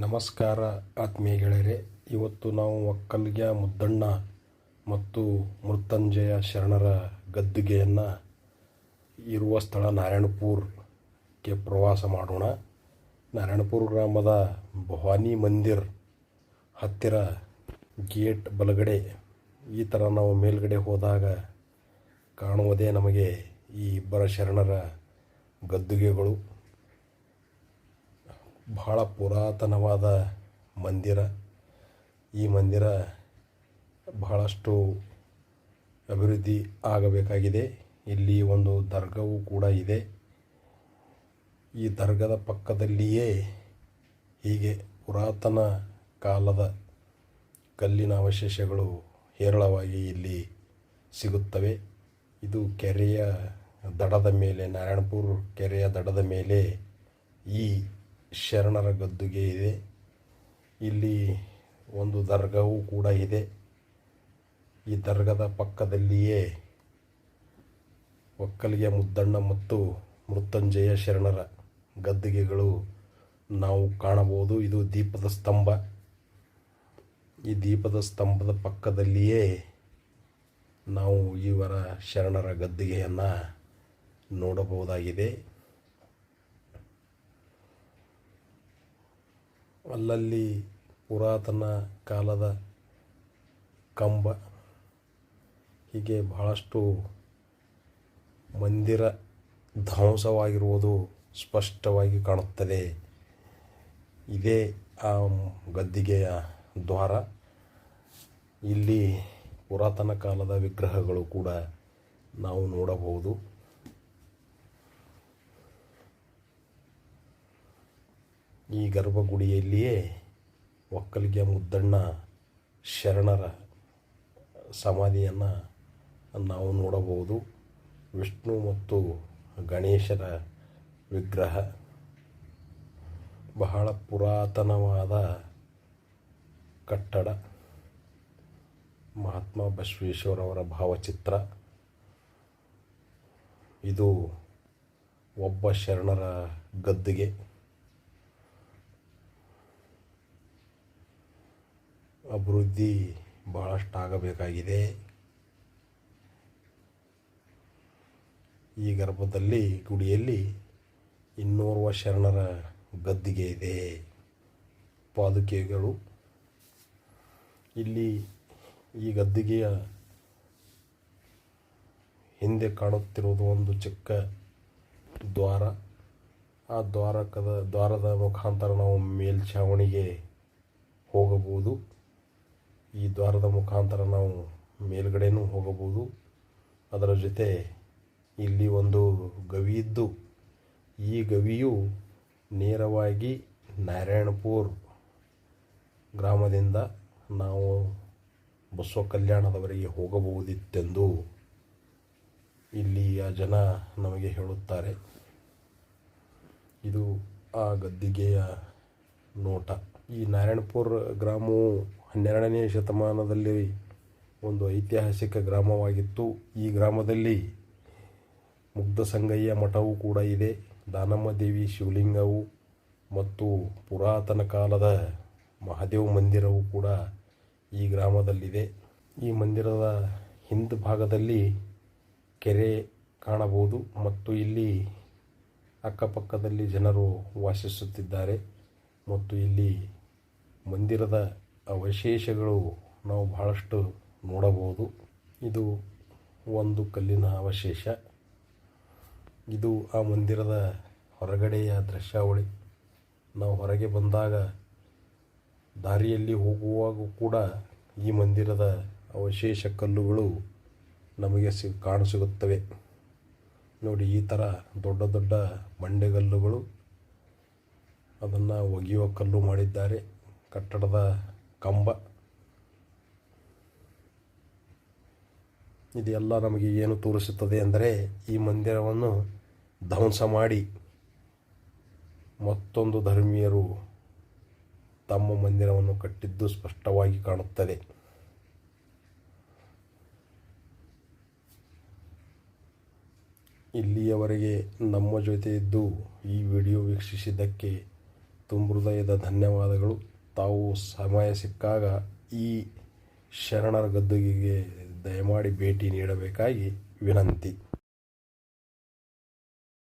ನಮಸ್ಕಾರ ಆತ್ಮೀಯ ಗೆಳೆಯರೆ, ಇವತ್ತು ನಾವು ಒಕ್ಕಲ್ಗೆ ಮುದ್ದಣ್ಣ ಮತ್ತು ಮೃತ್ಯುಂಜಯ ಶರಣರ ಗದ್ದುಗೆಯನ್ನು ಇರುವ ಸ್ಥಳ ನಾರಾಯಣಪುರಕ್ಕೆ ಪ್ರವಾಸ ಮಾಡೋಣ. ನಾರಾಯಣಪುರ ಗ್ರಾಮದ ಭವಾನಿ ಮಂದಿರ್ ಹತ್ತಿರ ಗೇಟ್ ಬಲಗಡೆ ಈ ಥರ ನಾವು ಮೇಲ್ಗಡೆ ಹೋದಾಗ ಕಾಣುವುದೇ ನಮಗೆ ಈ ಇಬ್ಬರ ಶರಣರ ಗದ್ದುಗೆಗಳು. ಬಹಳ ಪುರಾತನವಾದ ಮಂದಿರ. ಈ ಮಂದಿರ ಬಹಳಷ್ಟು ಅಭಿವೃದ್ಧಿ ಆಗಬೇಕಾಗಿದೆ. ಇಲ್ಲಿ ಒಂದು ದರ್ಗವು ಕೂಡ ಇದೆ. ಈ ದರ್ಗದ ಪಕ್ಕದಲ್ಲಿಯೇ ಹೀಗೆ ಪುರಾತನ ಕಾಲದ ಕಲ್ಲಿನ ಅವಶೇಷಗಳು ಹೇರಳವಾಗಿ ಇಲ್ಲಿ ಸಿಗುತ್ತವೆ. ಇದು ಕೆರೆಯ ದಡದ ಮೇಲೆ, ನಾರಾಯಣಪುರ ಕೆರೆಯ ದಡದ ಮೇಲೆ ಈ ಶರಣರ ಗದ್ದುಗೆ ಇದೆ. ಇಲ್ಲಿ ಒಂದು ದರ್ಗಾವು ಕೂಡ ಇದೆ. ಈ ದರ್ಗದ ಪಕ್ಕದಲ್ಲಿಯೇ ಒಕ್ಕಲಿಗೆ ಮುದ್ದಣ್ಣ ಮತ್ತು ಮೃತ್ಯುಂಜಯ ಶರಣರ ಗದ್ದುಗೆಗಳು ನಾವು ಕಾಣಬಹುದು. ಇದು ದೀಪದ ಸ್ತಂಭ. ಈ ದೀಪದ ಸ್ತಂಭದ ಪಕ್ಕದಲ್ಲಿಯೇ ನಾವು ಇವರ ಶರಣರ ಗದ್ದುಗೆಯನ್ನು ನೋಡಬಹುದಾಗಿದೆ. ಅಲ್ಲಲ್ಲಿ ಪುರಾತನ ಕಾಲದ ಕಂಬ. ಹೀಗೆ ಬಹಳಷ್ಟು ಮಂದಿರ ಧ್ವಂಸವಾಗಿರುವುದು ಸ್ಪಷ್ಟವಾಗಿ ಕಾಣುತ್ತದೆ. ಇದೇ ಆ ಗದ್ದಿಗೆಯ ದ್ವಾರ. ಇಲ್ಲಿ ಪುರಾತನ ಕಾಲದ ವಿಗ್ರಹಗಳು ಕೂಡ ನಾವು ನೋಡಬಹುದು. ಈ ಗರ್ಭಗುಡಿಯಲ್ಲಿಯೇ ಒಕ್ಕಲಿಗೆ ಮುದ್ದಣ್ಣ ಶರಣರ ಸಮಾಧಿಯನ್ನು ನಾವು ನೋಡಬಹುದು. ವಿಷ್ಣು ಮತ್ತು ಗಣೇಶರ ವಿಗ್ರಹ. ಬಹಳ ಪುರಾತನವಾದ ಕಟ್ಟಡ. ಮಹಾತ್ಮ ಬಸವೇಶ್ವರವರ ಭಾವಚಿತ್ರ. ಇದು ಒಬ್ಬ ಶರಣರ ಗದ್ದುಗೆ. ಅಭಿವೃದ್ಧಿ ಭಾಳಷ್ಟು ಆಗಬೇಕಾಗಿದೆ ಈ ಗರ್ಭದಲ್ಲಿ, ಗುಡಿಯಲ್ಲಿ ಇನ್ನೋರ್ವ ಶರಣರ ಗದ್ದಿಗೆ ಇದೆ. ಪಾದುಕೆಗಳು. ಇಲ್ಲಿ ಈ ಗದ್ದಿಗೆಯ ಹಿಂದೆ ಕಾಣುತ್ತಿರುವುದು ಒಂದು ಚಿಕ್ಕ ದ್ವಾರ. ಆ ದ್ವಾರಕದ, ದ್ವಾರದ ಮುಖಾಂತರ ನಾವು ಮೇಲ್ಛಾವಣಿಗೆ ಹೋಗಬಹುದು. ಈ ದ್ವಾರದ ಮುಖಾಂತರ ನಾವು ಮೇಲುಗಡೆನೂ ಹೋಗಬಹುದು. ಅದರ ಜೊತೆ ಇಲ್ಲಿ ಒಂದು ಗವಿ ಇದ್ದು, ಈ ಗವಿಯು ನೇರವಾಗಿ ನಾರಾಯಣಪುರ್ ಗ್ರಾಮದಿಂದ ನಾವು ಬಸವ ಕಲ್ಯಾಣದವರೆಗೆ ಹೋಗಬಹುದಿತ್ತೆಂದು ಇಲ್ಲಿಯ ಜನ ನಮಗೆ ಹೇಳುತ್ತಾರೆ. ಇದು ಆ ಗದ್ದಿಗೆಯ ನೋಟ. ಈ ನಾರಾಯಣಪುರ ಗ್ರಾಮವು ಹನ್ನೆರಡನೇ ಶತಮಾನದಲ್ಲಿ ಒಂದು ಐತಿಹಾಸಿಕ ಗ್ರಾಮವಾಗಿತ್ತು. ಈ ಗ್ರಾಮದಲ್ಲಿ ಮುಗ್ಧ ಸಂಗಯ್ಯ ಮಠವೂ ಕೂಡ ಇದೆ. ದಾನಮ್ಮ ದೇವಿ ಶಿವಲಿಂಗವು ಮತ್ತು ಪುರಾತನ ಕಾಲದ ಮಹಾದೇವ ಮಂದಿರವು ಕೂಡ ಈ ಗ್ರಾಮದಲ್ಲಿದೆ. ಈ ಮಂದಿರದ ಹಿಂದ್ ಭಾಗದಲ್ಲಿ ಕೆರೆ ಕಾಣಬಹುದು ಮತ್ತು ಇಲ್ಲಿ ಅಕ್ಕಪಕ್ಕದಲ್ಲಿ ಜನರು ವಾಸಿಸುತ್ತಿದ್ದಾರೆ. ಮತ್ತು ಇಲ್ಲಿ ಮಂದಿರದ ಅವಶೇಷಗಳು ನಾವು ಬಹಳಷ್ಟು ನೋಡಬಹುದು. ಇದು ಒಂದು ಕಲ್ಲಿನ ಅವಶೇಷ. ಇದು ಆ ಮಂದಿರದ ಹೊರಗಡೆಯ ದೃಶ್ಯಾವಳಿ. ನಾವು ಹೊರಗೆ ಬಂದಾಗ ದಾರಿಯಲ್ಲಿ ಹೋಗುವಾಗ ಕೂಡ ಈ ಮಂದಿರದ ಅವಶೇಷ ಕಲ್ಲುಗಳು ನಮಗೆ ಸಿ ಕಾಣಸಿಗುತ್ತವೆ. ನೋಡಿ ಈ ಥರ ದೊಡ್ಡ ದೊಡ್ಡ ಬಂಡೆಗಲ್ಲುಗಳು ಅದನ್ನು ಒಗೆಯುವ ಕಲ್ಲು ಮಾಡಿದ್ದಾರೆ. ಕಟ್ಟಡದ ಕಂಬ. ಇದೆಲ್ಲ ನಮಗೆ ಏನು ತೋರಿಸುತ್ತದೆ ಅಂದರೆ ಈ ಮಂದಿರವನ್ನು ಧ್ವಂಸ ಮಾಡಿ ಮತ್ತೊಂದು ಧರ್ಮೀಯರು ತಮ್ಮ ಮಂದಿರವನ್ನು ಕಟ್ಟಿದ್ದು ಸ್ಪಷ್ಟವಾಗಿ ಕಾಣುತ್ತದೆ. ಇಲ್ಲಿಯವರೆಗೆ ನಮ್ಮ ಜೊತೆ ಇದ್ದು ಈ ವಿಡಿಯೋ ವೀಕ್ಷಿಸಿದ್ದಕ್ಕೆ ತುಂಬ ಹೃದಯದ ಧನ್ಯವಾದಗಳು. ತಾವು ಸಮಯ ಸಿಕ್ಕಾಗ ಈ ಶರಣರ ಗದ್ದುಗೆಗೆ ದಯಮಾಡಿ ಭೇಟಿ ನೀಡಬೇಕಾಗಿ ವಿನಂತಿ.